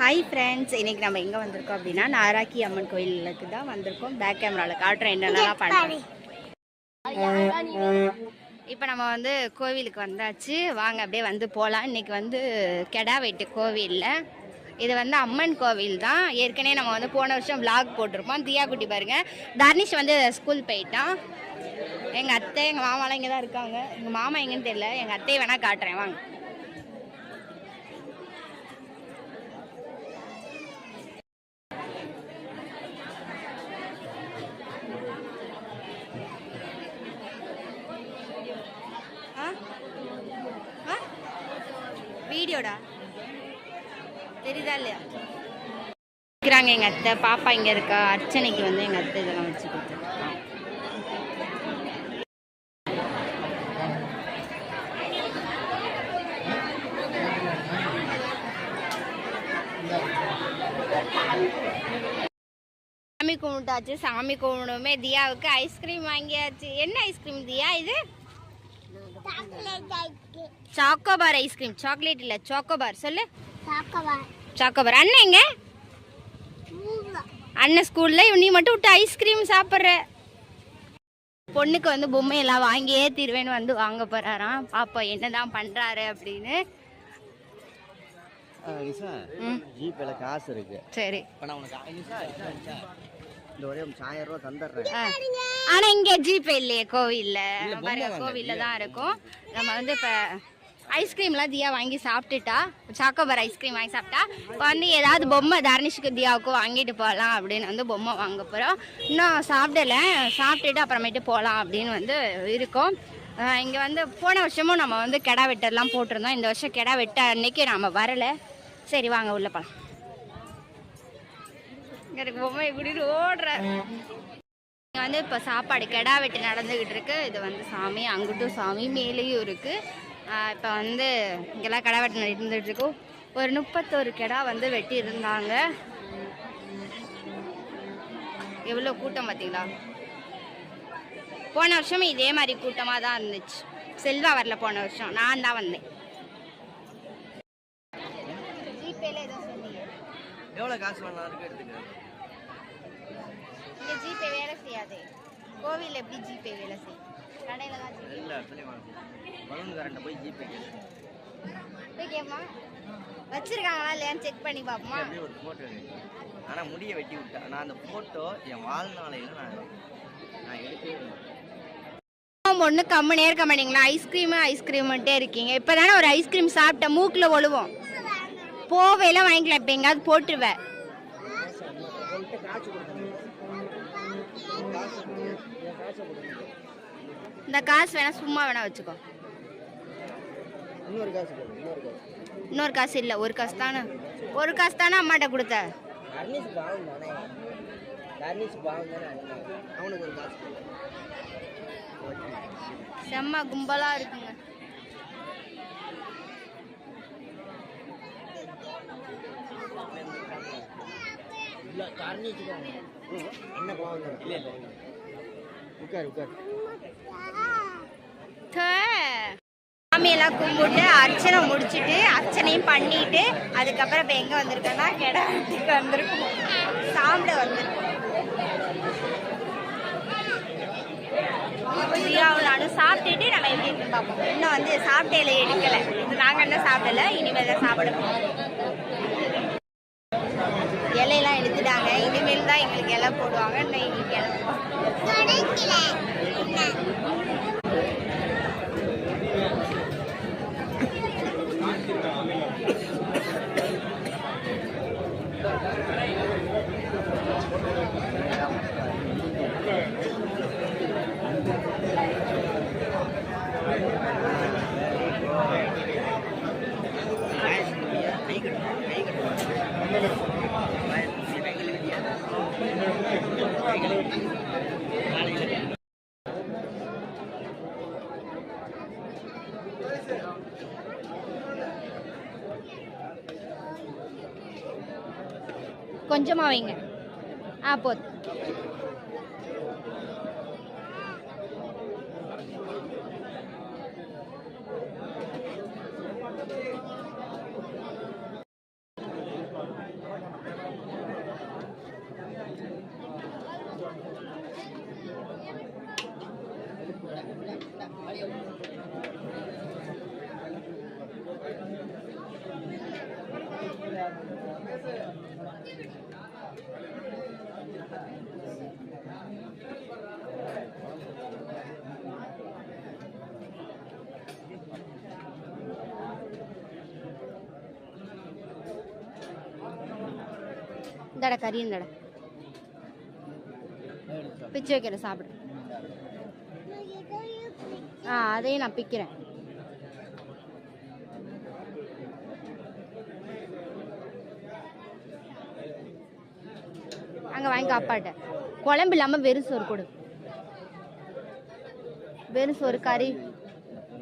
Hi friends இன்னைக்கு நம்ம எங்கே வந்திருக்கோம் அப்படின்னா நாராக்கி அம்மன் கோயிலுக்கு தான் வந்திருக்கோம். பேக் கேமராவில் காட்டுறேன் என்னென்னலாம் பண்ணுறேன் இப்போ நம்ம வந்து கோவிலுக்கு வந்தாச்சு. வாங்க அப்படியே வந்து போகலாம் இன்னைக்கு வந்து கெடா வெட்டு கோவிலில். இது வந்து அம்மன் கோவில் தான். ஏற்கனவே நம்ம வந்து போன வருஷம் vlog போட்டிருப்போம். தியா குட்டி பாருங்க. தர்னிஷ் வந்து ஸ்கூல் போயிட்டான். எங்கள் அத்தை எங்கள் மாமாலாம் இங்கே தான் இருக்காங்க. எங்கள் மாமா எங்கன்னு தெரியல. எங்கள் அத்தையை வேணால் காட்டுறேன். வாங்க. வீடியோடா தெரியுதா இல்லையா? இருக்கிறாங்க எங்கள் அத்தை. பாப்பா இங்கே இருக்கா? அர்ச்சனைக்கு வந்து எங்கள் அத்தை இதெல்லாம் வச்சு கொடுத்துருக்காங்க. சாமி கும்பிட்டாச்சு. சாமி கும்பிடுமே தியாவுக்கு ஐஸ்கிரீம் வாங்கியாச்சு. என்ன ஐஸ்கிரீம் தியா இது? சாக்கோபார் ஐஸ்கிரீம் சாக்லேட் இல்ல சாக்கோபார் சொல்லு. சாக்கோபார் அண்ணன் எங்க? அண்ணன் ஸ்கூல்ல நீ மட்டும் விட்டு ஐஸ்கிரீம் சாப்பிட்ற. பொண்ணுக்கு வந்து பொம்மையெல்லாம் வாங்கியே தீர்வேன்னு வந்து வாங்க போறாராம். பாப்பா என்னதான் பண்றாரு அப்படின்னு. ஜிபேல காசு இருக்கு. சரி. ஆனா இங்க ஜிபே இல்லையே கோவில்ல. பொம்மை கோவில்ல தான் இருக்கும். நம்ம வந்து இப்ப ஐஸ்கிரீம்லாம் தியா வாங்கி சாப்பிட்டுட்டா. சாக்கோபார் ஐஸ்கிரீம் வாங்கி சாப்பிட்டா. இப்போ வந்து ஏதாவது பொம்மை தர்னிஷ்க்கு தியாவுக்கும் வாங்கிட்டு போகலாம் அப்படின்னு வந்து பொம்மை வாங்க போகிறோம் இன்னும் சாப்பிடல. சாப்பிட்டுட்டு அப்புறமேட்டு போகலாம் அப்படின்னு வந்து இருக்கோம். இங்கே வந்து போன வருஷமும் நம்ம வந்து கெடா வெட்டெல்லாம் போட்டிருந்தோம். இந்த வருஷம் கெடா வெட்ட அன்னைக்கு நம்ம வரலை. சரி வாங்க உள்ள போகலாம் எனக்கு பொம்மை இப்படி ஓடுற. வந்து இப்போ சாப்பாடு கெடா வெட்டு நடந்துக்கிட்டு இருக்கு. இது வந்து சாமி அங்கிட்டும் சாமி மேலேயும் இருக்குது இப்போ வந்து இங்கெல்லாம் கெடா வெட்டு நடந்துட்டு இருக்கு ஒரு முப்பத்தோரு கெடா வந்து வெட்டி இருந்தாங்க எவ்வளோ கூட்டம் பார்த்தீங்களா? போன வருஷமும் இதே மாதிரி கூட்டமாக தான் இருந்துச்சு. செல்வா வரல போன வருஷம். நான் தான் வந்தேன். ஜிபேல ஏதோ சொன்னீங்க. எவ்வளோ காசு வேணாலும் எடுத்துக்கிறேன் ஜிபே வேலை செய்யாது. கோவில்ல எப்படி ஜிபே வேலை செய்யும் இல்லை பலூன் கரண்ட்டை போய் ஜிபே வச்சிருக்காங்களா இல்லையான்னு செக் பண்ணி பார்ப்போமா? அப்படியே ஒரு ஃபோட்டோ ஆனால் முடியை வெட்டி விட்டேன் நான் அந்த ஃபோட்டோ என் வாழ்நாளையில் நான் நான் எடுக்கவே. ஒன்று கம்மனே இருக்க மாட்டீங்களா ஐஸ்கிரீமு ஐஸ்கிரீம்ட்டே இருக்கீங்க. இப்போ தானே ஒரு ஐஸ்கிரீம் சாப்பிட்ட மூக்கில் ஒழுவோம் போவையெல்லாம் வாங்கிக்கலாம். இப்போ எங்கேயாவது போட்டுருவேன். இந்த காசு வேணா சும்மா வேணா வச்சுக்கோ. இன்னொரு காசு இன்னொரு காசு. இல்லை ஒரு காசு தானே. ஒரு காசு தானே அம்மாட்ட கொடுத்த. தர்னிஷ் பாவம் தானே. தர்னிஷ் பாவம் தானே அவனுக்கு ஒரு காசு கொடு. செம்ம கும்பலா இருக்குங்க. என்ன பாவம் தானே இல்லை இல்லை உட்கார் உட்கார். சாமியெல்லாம் கும்பிட்டு அர்ச்சனை முடிச்சுட்டு அர்ச்சனையும் பண்ணிட்டு அதுக்கப்புறம் இப்போ எங்கே வந்திருக்கோன்னா கெடா வந்திருக்கோம். சாப்பிட வந்திருக்கோம். பிரியாவும் நானும் சாப்பிட்டுட்டு நம்ம எப்படி இருக்குன்னு பார்ப்போம். இன்னும் வந்து சாப்பிட்டேல எடுக்கலை. நாங்கள் இன்னும் சாப்பிடல இனிமேல் தான் சாப்பிடணும் இலையெல்லாம் எடுத்துட்டாங்க. இனிமேல் தான் எங்களுக்கு இலை போடுவாங்க. இன்னும் எங்களுக்கு இலை கொஞ்சமாக வைங்க. ஆ போதும். இந்தட கறி இந்தட. பிச்சு வைக்கிறேன் சாப்பிடு. ஆ அதையும் நான் பிக்கிறேன். அங்கே வாங்கி அப்பாட்ட. குழம்பு இல்லாமல் வெறும் சோறு கொடு. வெறும் சோறு கறி.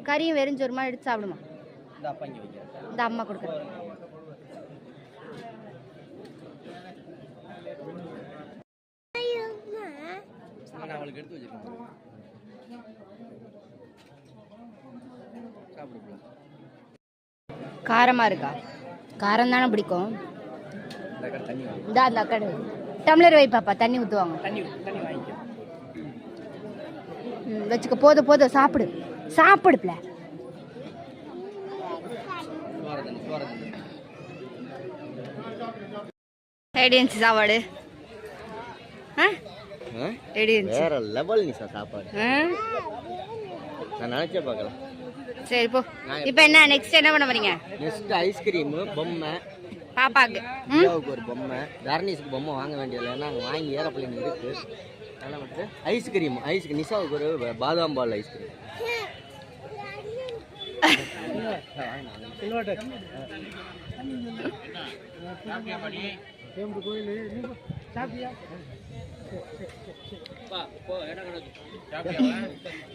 கறியும் வெறும் சோறுமா எடுத்து சாப்பிடுமா? இந்த அம்மா கொடுக்குறேன். அவளுக்கு எடுத்து வச்சிருக்கேன். சாப்பிடுக்கலாம் காரமா இருக்கா? காரம் தானே பிடிக்கும். இந்த அந்த அக்கடை டம்ளர் வை பாப்பா தண்ணி ஊற்றுவாங்க வச்சுக்க போதும் போதும் சாப்பிடு. சாப்பிடுப்ல இருந்துச்சு சாப்பாடு. ஆ? இருந்துச்சு. வேற லெவல் நிசா சாப்பாடு. நான் நினைச்சே பார்க்கல. சரி போ. இப்போ என்ன நெக்ஸ்ட் என்ன பண்ண போறீங்க? நெக்ஸ்ட் ஐஸ்கிரீமு பொம்மை. பாப்பாக்கு. ஒரு பொம்மை. தர்ணீஸ்க்கு பொம்மை வாங்க வேண்டியதில்லை. ஏன்னா அங்கே வாங்கி ஏரோப்ளைன் இருக்கு. அதெல்லாம் வந்து ஐஸ்கிரீம் ஐஸ் நிசாவுக்கு ஒரு பாதாம் பால் ஐஸ்கிரீம்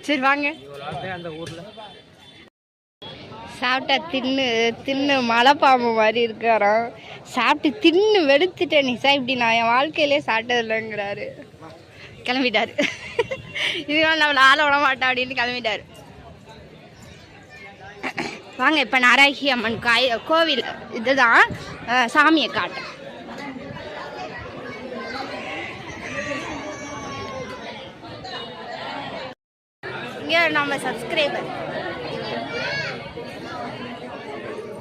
சரி வாங்க. அந்த சாப்பிட்டா தின்னு தின்னு மலைப்பாம்பு மாதிரி இருக்காராம். சாப்பிட்டு தின்னு வெளுத்துட்டேன் நிசா இப்படி நான் என் வாழ்க்கையிலே சாப்பிட்டது இல்லைங்கிறாரு கிளம்பிட்டாரு. இதுதான் நம்மளை ஆள விட மாட்டா அப்படின்னு கிளம்பிட்டாரு. வாங்க இப்போ நாராயகி அம்மன் காய் கோவில் இதுதான் சாமியை காட்டேன் இங்கே நம்ம சப்ஸ்கிரைபர்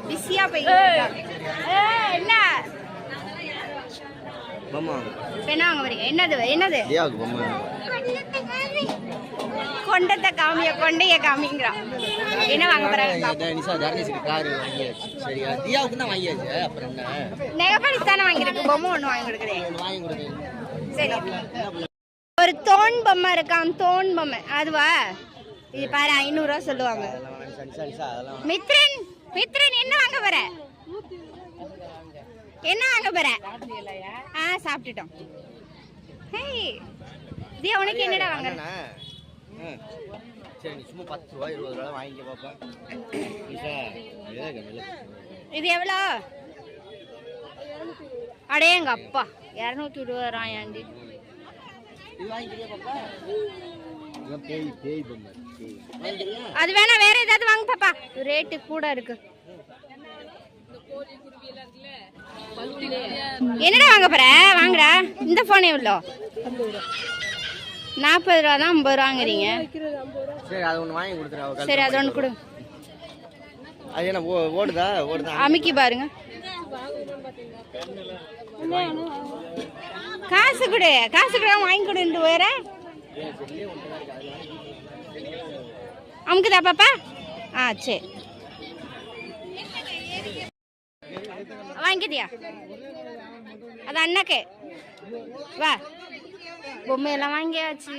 பிஸியா. ஏய், என்ன என்ன வாங்க வரீங்க என்னது என்னது தியாவுக்கு பொம்மை வாங்க. கொண்டத்தை காமிய கொண்டைய காமிங்கிறான் என்ன வாங்க போறாங்க தியாவுக்கு தான் வாங்கியிருக்கு பொம்மை ஒன்று வாங்கி கொடுக்குறேன் ஒண்ணு வாங்கி கொடுங்க சரி ஒரு தோன் பொம்மை இருக்கான் தோன் பொம்மை அதுவா இது பாரு ஐநூறுரூவா சொல்லுவாங்க. மித்ரன் மித்ரன் என்ன வாங்க போற? என்ன வாங்க போற? ஆ சாப்பிட்டுட்டோம். ஹேய் தியா உனக்கு என்னடா வாங்க இருபது இதே எவ்வளோ? அடே எங்க அப்பா. இரநூத்தி இருபதாயிரம் இது அது வேணா வேற ஏதாவது வாங்க பாப்பா. ரேட்டு கூட இருக்கு. என்னடா வாங்க போற? வாங்குடா. இந்த போன் எவ்வளோ நாற்பது ரூபா தான் ஐம்பது ரூபாங்கிறீங்க சரி அது ஒன்று வாங்கி கொடுத்துரு சரி அது ஒன்று கொடு. அது என்ன ஓடுதா? ஓடுதா? அமுக்கி பாருங்க. காசு கொடு காசு கூட வாங்கி கொடுன்ட்டு வேற. அமுக்குதா பாப்பா? ஆ சரி. வாங்கிட்டியா? அது அண்ணாக்கு. வா. பொம்மையெல்லாம் வாங்கியாச்சு.